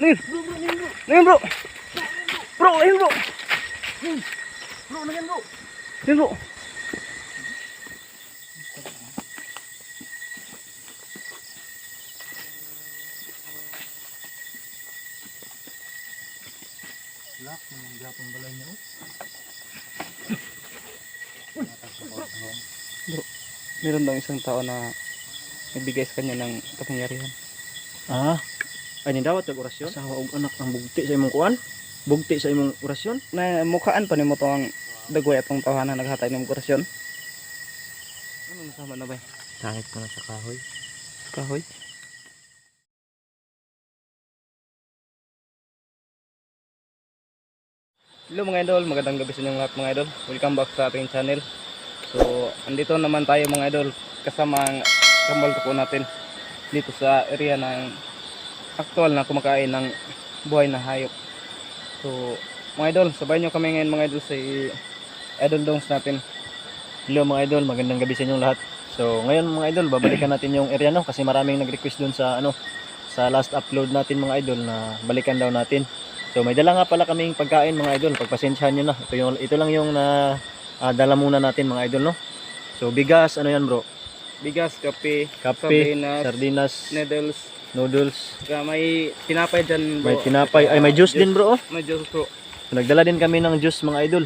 Nin. Nin bro. Bro, ayun bro. Bro, ano yan bro? Nin bro. Lak, mga gapong balay niya oh. Meron daw isang tao na nagbigay sa kanya ng kapangyarihan. Ah, ay ni dawat yung orasyon? Asawa og anak ang bugti sa imong kuan? Bugti sa imong orasyon? Na mukhaan pa nimo to ang dagway atong tawanan naghatay ng orasyon. Ano nasama na ba? Tangit ko na sa kahoy. Kahoy. Hello mga idol, magandang gabi sa inyong lahat mga idol. Welcome back sa ating channel. So, andito naman tayo mga idol kasama ang kambal ko natin dito sa area ng aktual na kumakain ng buhay na hayop. So, mga idol, sabayan nyo kami ngayon mga idol sa idol dongs natin. Hello mga idol, magandang gabi sa inyong lahat. So, ngayon mga idol, babalikan natin yung area no kasi maraming nag-request dun sa ano sa last upload natin mga idol na balikan daw natin. So, may dala nga pala kaming pagkain mga idol. Pagpasensyahan nyo na. Ito, yung, ito lang yung na ah, dala muna natin mga idol no. So, bigas, ano yan bro? Bigas, kape, Kape, sardinas, sardinas, noodles, noodles, Kaya may tinapay dyan may bro. tinapay, ay may juice din bro. oh. May juice bro. So, nagdala din kami ng juice mga idol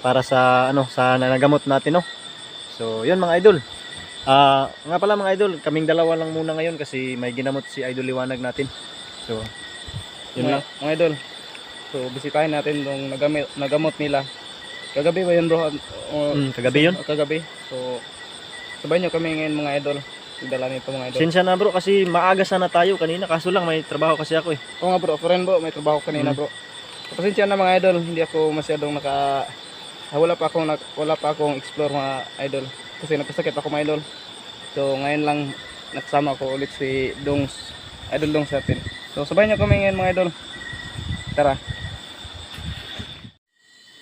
para sa ano sa nanagamot natin no. So, 'yun mga idol. Ah, nga pala mga idol, kaming dalawa lang muna ngayon kasi may ginamot si Idol Liwanag natin. So, 'yun mga, lang. mga idol. So, bisitahin natin yung nagamit, nagamot nila. Kagabi ba yun bro? O, Mm, kagabi 'yun. o, kagabi. So, sabayan nyo kami ngayon mga idol. Dala nito mga idol. Sinsya na bro kasi maaga sana tayo kanina kaso lang may trabaho kasi ako eh. Oo nga bro, friend bro, may trabaho kanina Mm. bro. Pasensya na mga idol, hindi ako masyadong naka... ah, Wala pa akong, wala pa akong explore mga idol. Kasi nagkasakit ako mga idol. So ngayon lang nagsama ko ulit si Dongs, idol Dongs natin. So sabayan nyo kami ngayon mga idol. Tara.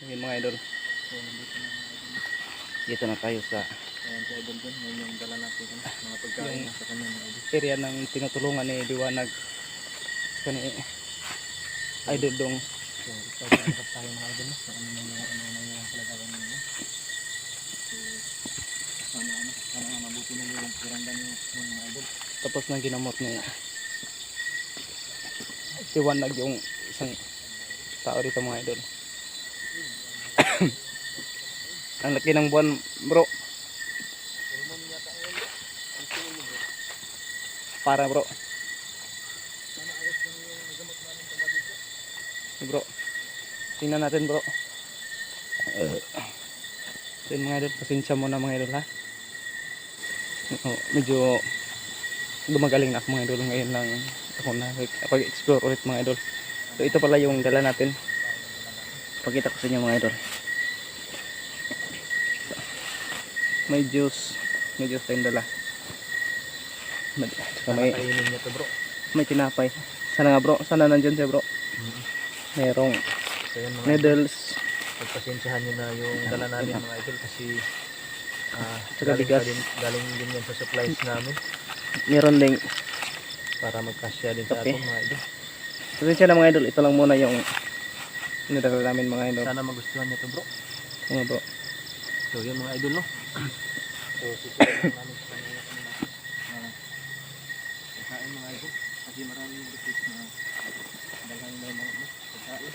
Ngayon mga idol. Dito na tayo sa si Idol dun, yun yung dala natin mga pagkain sa kanya mga idol. area ng tinutulungan ni Liwanag. Sa ni Idol Dongs. So, ito sa tayo mga idol sa ano na yung ano na yung kalagayan nila. So, sana ano, sana mabuti na yung pirandan yung yung mga idol. Tapos nang ginamot ni Liwanag yung isang tao dito mga idol. Ang laki ng buwan bro. Para bro. Bro. Tingnan natin bro. Yan mga idol, pasensya mo na mga idol ha. Oo, medyo gumagaling na ako mga idol ngayon lang ako na pag-explore ulit mga idol. So ito pala yung dala natin. Pakita ko sa inyo mga idol. May juice, may juice tayong dala. May, Kainin niya to bro. may tinapay. Sana nga bro, sana nandyan siya bro. Merong So mga idol, noodles, pagpasensyahan niyo na yung dala namin mga idol kasi ah Tsaka galing, bigas. pa din, galing din yan sa supplies namin meron ding para magkasya din sa Okay. atin mga idol. pasensya na mga idol, ito lang muna yung nadala namin mga idol. Sana magustuhan niyo to bro. Nga bro. So yun mga idol no. so susunod namin sa kanila kanina. Uh, kain mga idol. Kasi maraming request na dalhan na yung mga no, pagkain.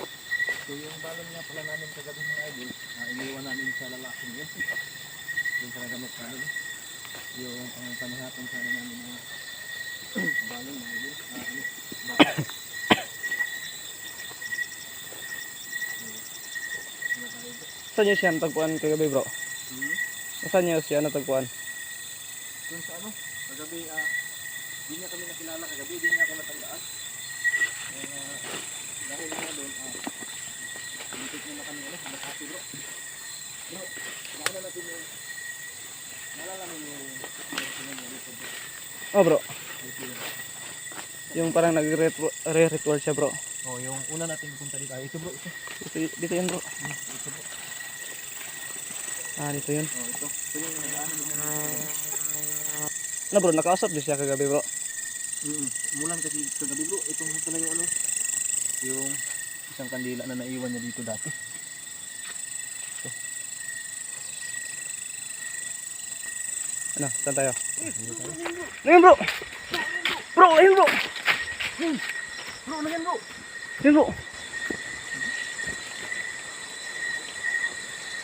So yung balon nga pala namin kagabi mga idol, na iniwan namin sa lalaking yun. Yung sa nagamot namin. Yung pangpanihapon sana namin mga balon mga idol. Ah, ano, bro. Saan niyo siya natagpuan kagabi bro? Hmm? Saan niyo siya natagpuan? Doon sa ano, kagabi, ah, di niya kami nakilala kagabi, di niya ako natandaan. Ah, dahil nga doon, ah, pinitik niya na kami, ano, nakasi bro. Bro, naalala natin yung, naalala mo yung, dito. Oh bro, Ito yun. yung parang nagre-ritual siya bro. Oh, yung una natin punta dito, ah, ito bro, ito, Dito, dito yun bro. Hmm, ito bro. Ah, dito yun. Oh, ito, ito yung nag-ano yung Ano bro, nakausap din siya kagabi bro. Mm, mulan kasi kagabi bro, itong pala yung ano, yung isang kandila na naiwan niya dito dati. Ano, saan tayo? Ngayon bro! Bro, ayun bro! Bro, ano yan bro? Ayun bro!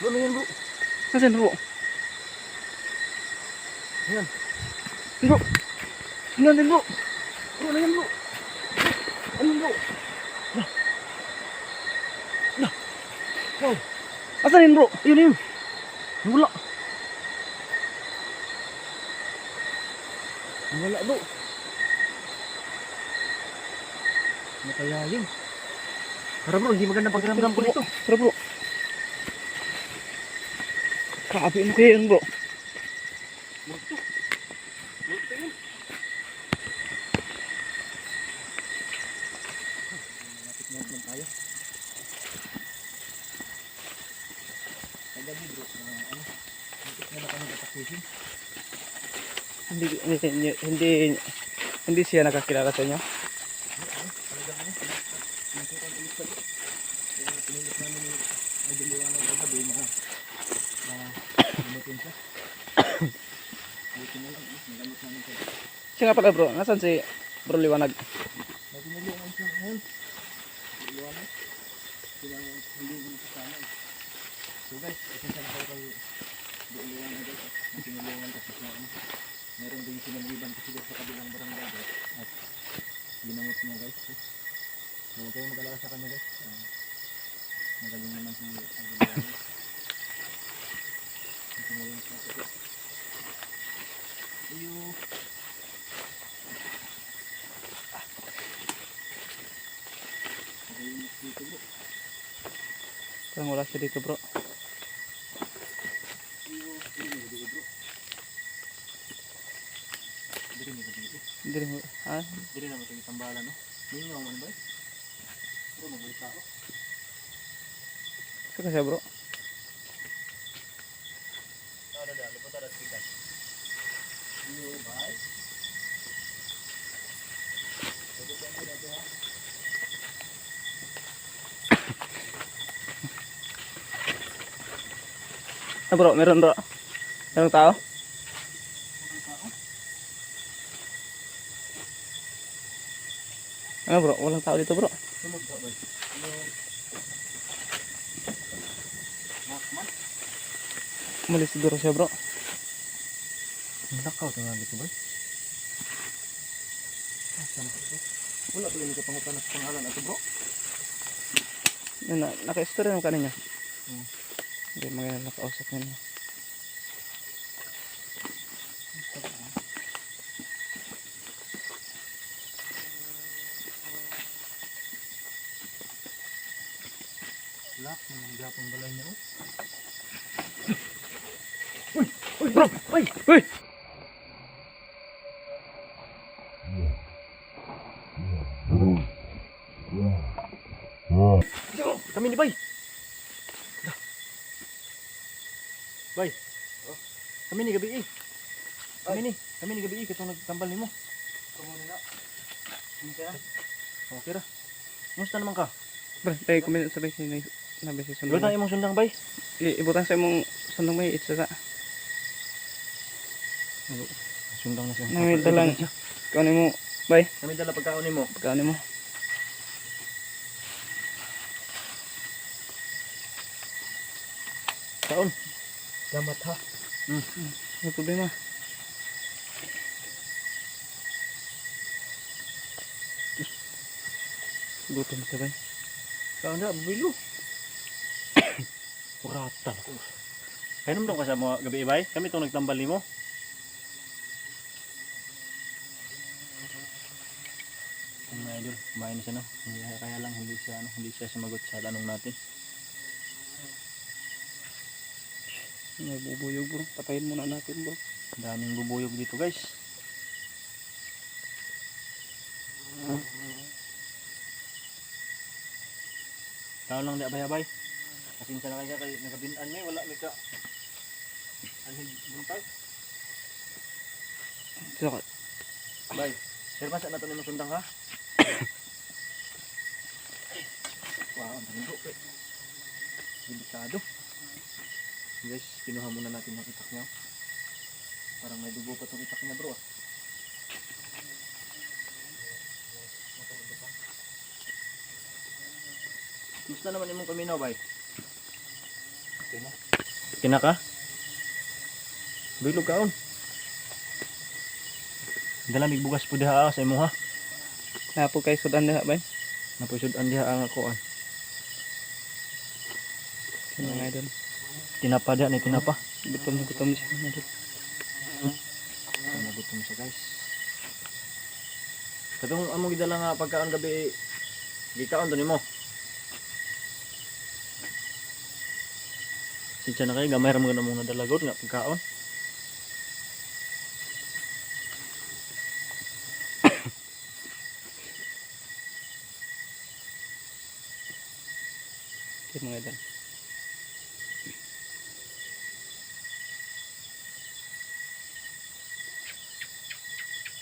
Bro, ano yan bro? Nasaan bro? Ayun bro! Din bro! Bro, ano yan bro? Ano yan bro? Asan yun bro? Ayun, ayun. Wala. Wala bro. Ano kaya yun? Tara bro, hindi maganda pagkiramdam ko dito. Tara bro! Grabe, ano kaya yun bro? Multo. Multo yun. Malapit na naman tayo. Kagabi bro, na ano, malapit na na kami katakihin. Hindi, hindi, hindi, hindi, siya nakakilala sa inyo. Na na siya. Na siya. Siya nga pala bro, nasan si bro Liwanag? Siya. So guys, isasama ko kayo diliwanag guys. Ang sinulungan kasi siya. Meron din sinaliban kasi sa kabilang barangay guys. At ginamot niya guys. So huwag kayong mag-alala sa kanya guys. Ah, magaling naman si Agiliwanag. Ang tumulong sa akin. Iyo. Ayun, dito bro. Parang wala siya dito bro. Iyo, iyo, dito bro. Dito mo Hindi rin, ha? Dito na mo ito tambalan no. Ninyo man ba? Bro, mabuhay tao. Saan ka siya bro? Tara da, lupa tara kita. Iyo, bye. Ah bro, meron bro. Merong tao? Ano bro, walang tao dito bro. Sunog ka ba? Iyo. Nakman. Umalis siguro siya bro. Nakaw tingnan dito ba? Asan ko ito? Wala ba yung kapangutan sa pangalan ato bro? Yun na, naka-story naman kanina. Hmm. Hindi, mga nakausap niya. Lak, ng gapong balay niya oh. Uy bro! Uy! Uy! Kami ni Bay. Bay. Oh. Kami ni gabi eh. Kami ni, kami ni gabi eh katong nagtambal. Kamu ni na. Kinsa na? Okay ra. Musta naman ka? Bro, tayo kumin sa basi na nabi si sundang. na imong sundang bay. I- Ibutan sa imong sundang may itsa sa. Sundang na siya. Nami dalang kaon mo bay, Kami dala pagkaon nimo. kaon mo. Kaon. Damat ha. May problema. Gutom ka bay. Kaon na bilo. Kuratan ko. Kaya naman ka sa mga gabi bay. Kami itong nagtambal nimo. Ang mga idol, kumain na siya no. Hindi kaya lang hindi siya ano, hindi siya sumagot sa tanong natin. May bubuyog bro. Patayin muna natin bro. Daming bubuyog dito guys. Tao lang di abay-abay. Kasinsa na kaya kay nagabinan niya, wala may ka. Anhig buntag. So, Bay. Sir, masa na ito ni sundang ha? Wow, ang dami bro. Eh. Delikado. Guys, kinuha muna natin yung itak niya. Parang may dugo pa itong itak niya bro ah. Gusto naman imong kaminaw bay? Kina ka? Bilog kaon. Dalamig bugas po diha ah, sa imo ha. Napo kay sudan diha bay. Napusod an diha ang ako an. Yan mga idol. Tinapa diha ni tinapa. Gutom gutom siya idol. Nagutom siya guys. Katong among gidala nga pagkaon gabi gikaon to nimo. Sitya na kayo, gamay ra mo na mong nadalagod nga pagkaon. Yan mga idol.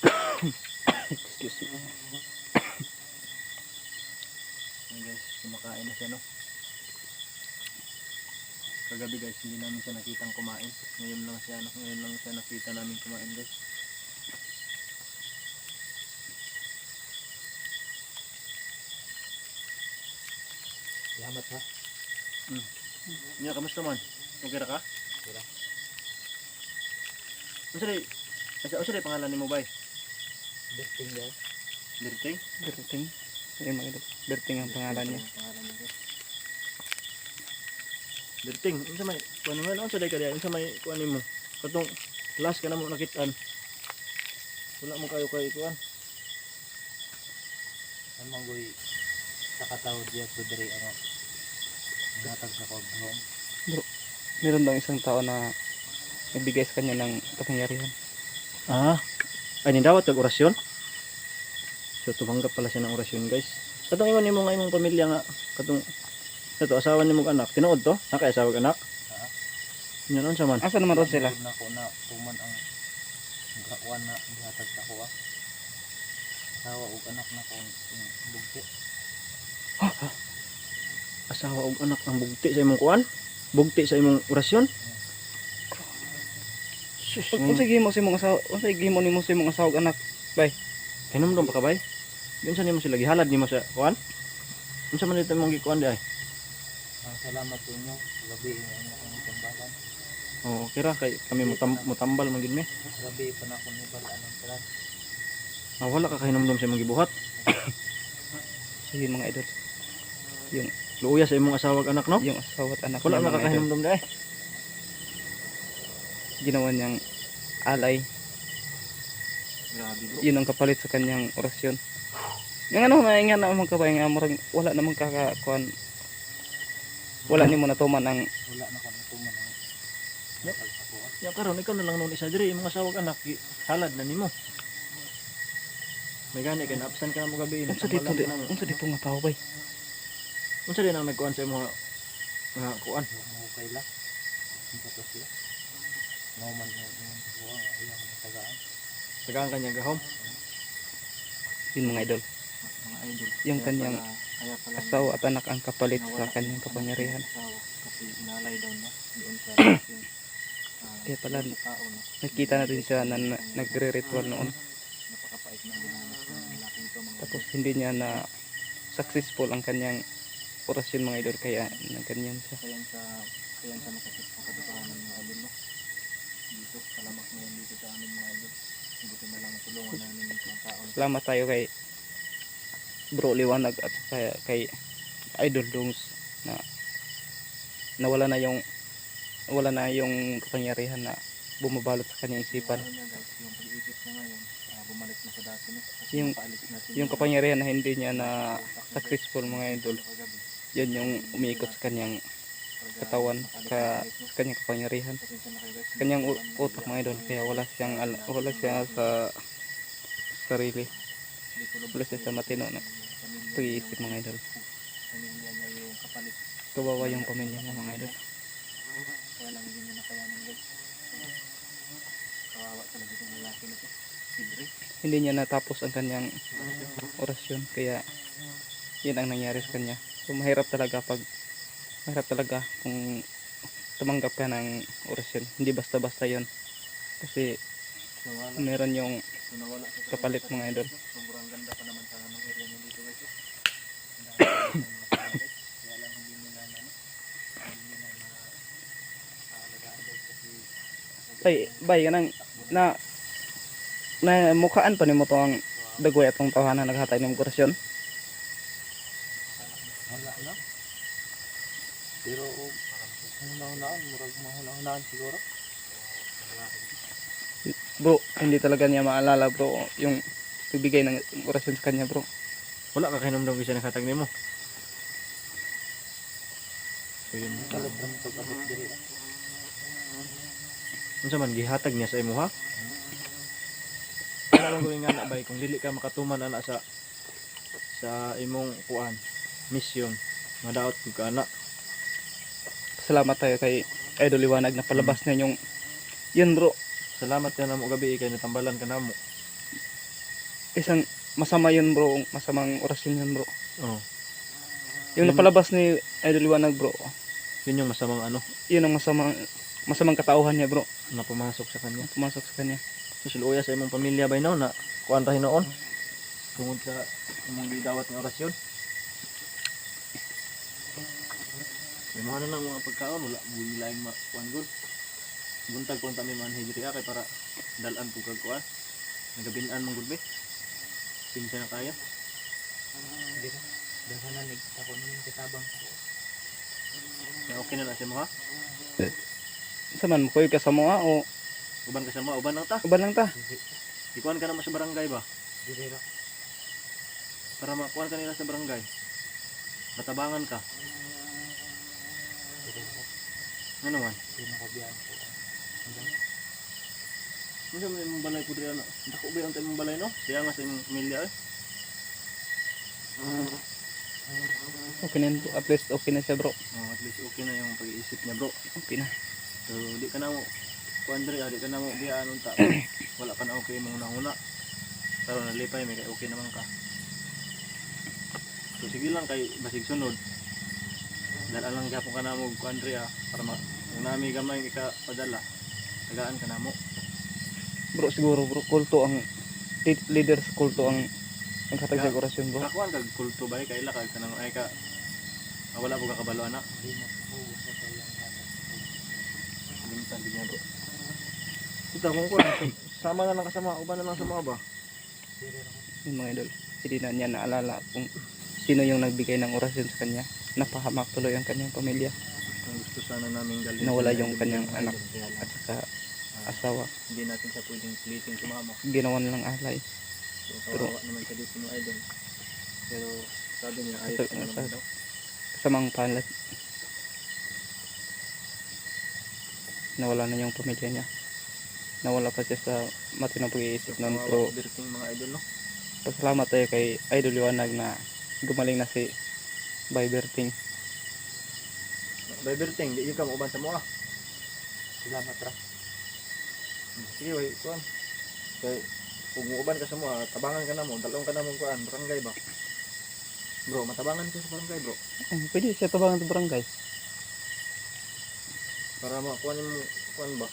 Excuse me. Ayan guys, kumakain na siya no. Kagabi guys, hindi namin siya nakitang kumain. Ngayon lang siya, no? ngayon lang siya nakita namin kumain guys. Salamat ha. Nya, kamusta man? Okay ra ka? Okay ra. Unsa day? Asa unsa day pangalan nimo bay? Berting guys. Dirting? Berting. Yan mga. Berting ang pangalan niya. Pangalan niya guys. Dirting, unsa may kuan mo unsa day ka diay? Unsa may kuan nimo? Katong last ka na mo nakitaan. Wala mo kayo kay kuan. Amang goy sakatawad diya ko diri ano. Gatag sa kogrom. Meron daw isang tao na nagbigay sa kanya ng kapangyarihan. Ah, ay nindawat kag orasyon? So tumanggap pala siya ng orasyon guys. Katong ingon nimo nga imong pamilya nga katong Ito, asawa ni mong anak. Tinuod to? Nakaiasawa ka anak? Ha? Yan, ano man? Asa naman ron sila? Na ko na tuman ang gawan na gihatag sa ko. ah. Asawa ug anak na ko bugti. Asawa og anak ang bugti sa imong kuan? Bugti sa imong orasyon? Sus, unsa gihimo sa imong asawa? Unsa gihimo nimo sa imong asawa ug anak? Hinumdum pa ka bay? Ganun nimo sila gihalad nimo sa kuan? Unsa man dito mong gikuan di ay? Ang salamat sa inyo. Gabi ang akong tambalan. Oo, kira kay kami mutam, mutambal man gid mi. Gabi pa na akong ibalaan ng talan. Ah, wala ka kahinumdum sa imong gibuhat. Sige mga idol. Yung Luuya sa imong asawa anak no? yung asawa at anak Wala na di ay. ginawa niyang alay. Grabe. Yun ang kapalit sa kanyang orasyon. Yung ano na nga na mga kabay nga marang wala namang kakakuan. Wala nimo natuman ang Wala na kami tuman ang. Ya karon ikaw na lang noon isa diri imong asawa ug anak halad na nimo. May gani kay naabsan ka na mo gabi. unsa dito di, unsa dito nga tao bay. Unsa din ang nagkuan sa imong nga kuan? Mo kay la. Ang patos la. Mao man yung yung kuha nga iyang tagaan. Tagaan kanya gahom. Yun mga idol. Mga idol. Yung kanyang Asawa at anak ang kapalit sa ang kanyang kapangyarihan. Kasi inalay daw na doon sa ah, Kaya pala, na Nakita natin siya na, na nagre-ritual noon. na ng Tapos hindi niya na successful ang kanyang orasyon mga idol kaya nagganyan siya. Kaya sa kaya sa masakit sa katotohanan mga idol no. Dito, salamat mo yan dito sa amin mga idol. Buti na lang tulungan namin mga tao. Salamat tayo kay Bro Liwanag at kay, kay Idol Dongs na nawala na yung wala na yung kapangyarihan na bumabalot sa kanyang isipan. Yung ah, bumalik na sa dati no. Kasi Yung- kapangyarihan na hindi niya na successful mga idol, yan yung umiikot sa kanyang katawan, ka, sa kanyang kapangyarihan. Sa kanyang utak mga idol, kaya wala siyang al- wala siya sa sarili. Wala siya sa matino na pag-iisip mga idol. Pamilya niya yung kapalit. Kawawa yung pamilya niya mga idol. Kaya lang hindi niya nakayanan guys. Kawawa talaga itong lalaki na to. Si Dre. Hindi niya natapos ang kanyang orasyon kaya Yan ang nangyari sa kanya. So mahirap talaga pag mahirap talaga kung tumanggap ka ng orasyon. Hindi basta-basta yon Kasi meron yung kapalit mga idol. Sobrang ganda pa naman sana ng area niyo dito guys. oh. Ang dami pa ng mga palay. Kaya lang hindi nila na ano, hindi nila na aalagaan guys kasi Bay, bay, kanang na na mukhaan pa nimo to ang dagway atong tawanan naghatay ng orasyon. Wala na. Pero hunahunaan, murag mahunahunaan siguro. Bro, hindi talaga niya maalala bro yung bibigay ng orasyon sa kanya bro. wala ka kinumdum kasi nakatag nimo. So yun. Kalab lang ito kapit diri. Unsa man gihatag niya sa imo ha? Wala lang gawin nga bay kung dili ka makatuman ana sa sa imong kuan mission madaot kung ka ana. Salamat tayo kay Idol Liwanag na palabas na yung yun bro, salamat ka namo gabi kay natambalan ka namo isang masama yun bro, masamang orasyon yun bro. oh Yung Yun- napalabas ni Idol Liwanag bro, yun yung masamang ano? Yun ang masamang masamang katauhan niya bro, na pumasok sa kanya. Pumasok sa kanya. so siluya sa imong pamilya bay now na kuan tayo noon tungod sa imong gidawat nga orasyon. May mga na lang mga pagkaon wala mo laing ma kuan gud. Buntag punta mi man hijri kay para dalan pug kag kuan nagabinan mong gud be. Pinsa na kaya. Dito. Dito na nagtako nung kitabang. na okay na na si mo ha Sa man mo koy ka sa mga o uban ka sa mo uban lang ta uban lang ta. ikuan ka na mo sa barangay ba Diri ra. para makuan ka nila sa barangay matabangan ka ano man Pinakabiyan ko. Ano may mong balay po dito ano? Dako ba yung mong balay no? Kaya nga sa imong pamilya eh. Okay na at least okay na siya bro. Oh, at least okay na yung pag-iisip niya bro. Okay na. So di ka na mo Kuandre, di ka na mo biyaan unta. Wala pa na okay mong nauna. Pero nalipay may kay okay naman ka. So sige lang kay basig sunod. Dala lang gyapon ka na mo kuandre ah para ma kung nami gamay ka padala. Tagaan ka na mo. Bro siguro bro, kulto ang lead- leader sa kulto ang naghatag sa orasyon bro. Kakuan kag kulto ba kay ila kag kanang ay ka ah, wala po ka kabalo ana. Di mo ko sa kayang hata. Niya bro. Kita kung kuan sama na lang kasama uban na lang sa mga ba. Yung mga idol. Hindi na niya naalala kung sino yung nagbigay ng orasyon sa kanya. Napahamak tuloy ang kanyang pamilya Ang gusto sana namin galin. Nawala yung kanyang anak. At saka ah, asawa. hindi natin siya pwedeng pilitin sumama. Ginawa nilang alay. So, Pero- naman siya dito mga idol. Pero sabi niya ayos naman daw. Kasamang palat. Nawala na yung pamilya niya. Nawala pa siya sa matinong pag-iisip So, nun. Pero mga idol no. pasalamat tayo kay Idol Liwanag na gumaling na si Bay Berting. Bay Berting, di yung ka mauban sa mga. Salamat ra. Sige, way, kuan. Kay kung muuban ka sa mga, tabangan ka na mo, dalawang ka na mo kuan, barangay ba? Bro, matabangan ka sa barangay bro. Pwede siya tabangan sa barangay. Para makuha mo kuan ba?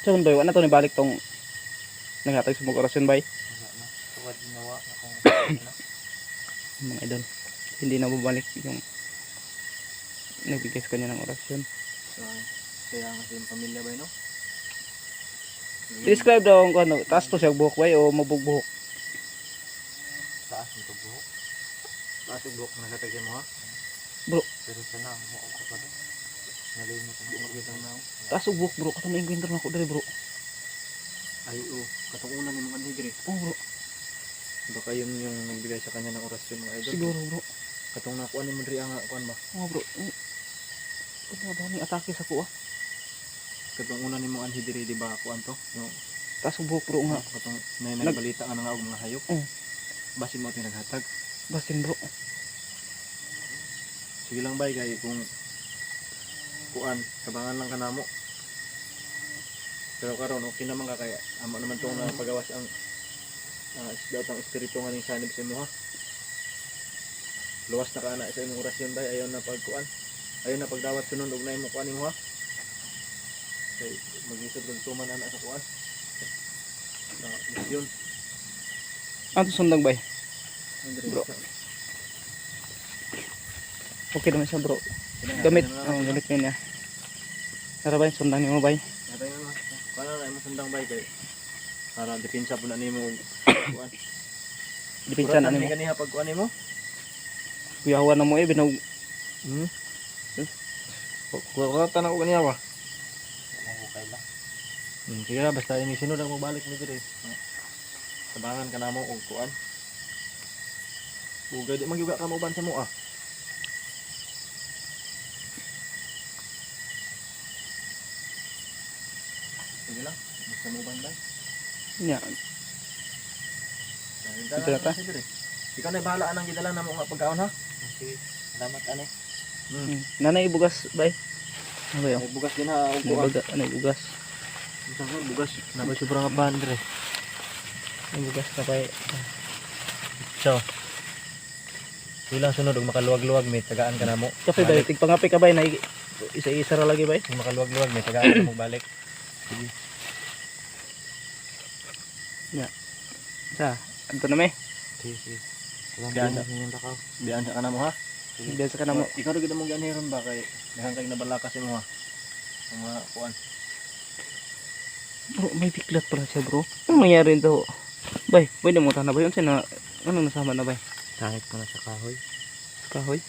So, Bay, wala na to ni balik tong naghatag sa mga orasyon, Bay. Wala na. Tuwad nawa na kung. Mga idol. Hindi na bumalik yung nagbigay sa kanya ng orasyon. So, kaya nga sa yung pamilya ba no? Describe daw kung ano, taas to siya buhok, Bay, o mabugbuhok. Taas nito buhok. Taas yung buhok nakatagyan mo ha? Pero sana mo ako pa. Nalimot Taas og buhok, bro. Katong inkwentro na ako dali, bro. Ay, oo. Katong una ni mga anhigri. Oh, bro. Baka yun yung nagbigay sa kanya ng orasyon mga idol. Siguro, bro. Katong nakuha ni Mandri nga kuan ba? Oh, bro. Eh, Ano ba ni atake sa kuha? Katong una ni mga anhigri, di ba kuan to? Yung Taas og bro nga. katong Nag- nagbalita nga nga og mga hayop. Mm. Basin mo ito yung naghatag. Basin, bro. Sige lang bay kay kung kuan, kabangan lang ka namo. Pero karon okay naman ka kaya amo naman tong na pagawas ang uh, isda ang espiritu nga ning sanib sa imo ha. luwas na ka na sa imong orasyon bay ayaw na pagkuan ayaw na pagdawat sunod og na imong kuan mo ha kay mag-isip kag tuman na sa kuan na misyon Ano to sundang bay? Bro. Okay naman siya bro. Gamit, oh, gamit mo niya. Tara bay, sundang niyo mo bay. Natay mo kana na imong sundang bay kay para depensa po na nimo og kuan Dipinsan ano mo. kaniha pag kuan nimo Kuyawan na mo eh, binog. hmm Kuha ka na ko kaniya ba? Lang. Hmm, na, basta ini sinod ang mabalik ni dire. Sabangan ka na mo og kuan. Ugay di magyuga ka mo ban sa mo ah. Sige ban bay. Nya, Ito na dala ta? Ikaw na bahala anang gidala na mo nga pagkaon ha. Sige. Salamat ane. Hmm. mm. nanay bugas bay. Ano ba yun? Bugas din ha baga, nanay bugas. Isang kuan bugas. Nabay sobrang aban dire. Nanay bugas na bay. Ciao. Ilang sunod og makaluwag-luwag may tagaan ka na mo. Kape bay, tigpangapi ka bay, na isa-isa ra lagi bay. Makaluwag-luwag may tagaan ka mo balik. Sige. Sa, anto na may. Sige, sige. Ganda. Salamat sa takaw. Biyan sa ka na mo ha. Biasa ka na mo. Ikaw rin mo ganiron ba kay dahan kay nabalakas mo ha. Ang mga kuan. Bro, may biklat pala siya bro. Ano nangyari to? Bay, pwede mo na ba yun? Sina, ano nasama na bay? Sangit ko na sa kahoy. Kahoy?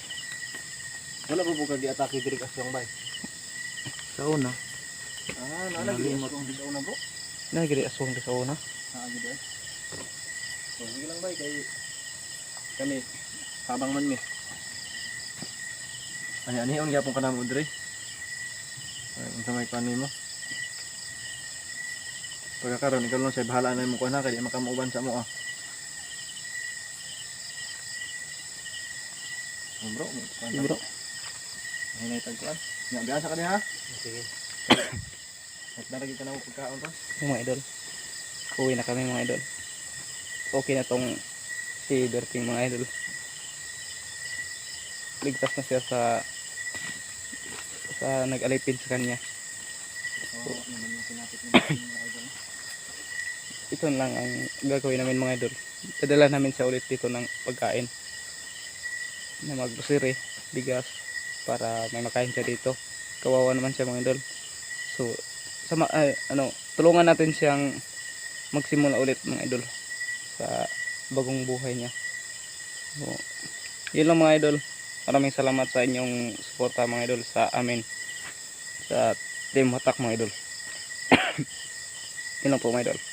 Wala pa po kag atake diri ka siyang bay. Sa una. Ah, nalagi mo kung bisa una bro. Nagiri aswang sa una. Ah, gid ay. So, sige lang bay kay kani habang man mi. Ani ani on gyapon ka na mo diri. Ay, unsa may kuan nimo? Pagkakaroon, ikaw lang sa bahala na mo kuan ha kay di makamauban sa mo ah. Bro, mo Sige bro. Hinay tag kuan. Nya biasa ka diha. Sige. At naragi ka na mo pagkaon pa. Mga idol. Uwi na kami mga idol. Okay na tong si Berting mga idol. Ligtas na siya sa sa nag-alipin sa kanya. So. Ito lang ang gagawin namin mga idol. Dadala namin siya ulit dito ng pagkain. Na magbusiri, bigas, para may makain siya dito. Kawawa naman siya mga idol. So, sama, ay, ano, tulungan natin siyang magsimula ulit mga idol sa bagong buhay niya. So, yun lang mga idol. Maraming salamat sa inyong suporta mga idol sa amin. Sa Team Hatak mga idol. yun lang po mga idol.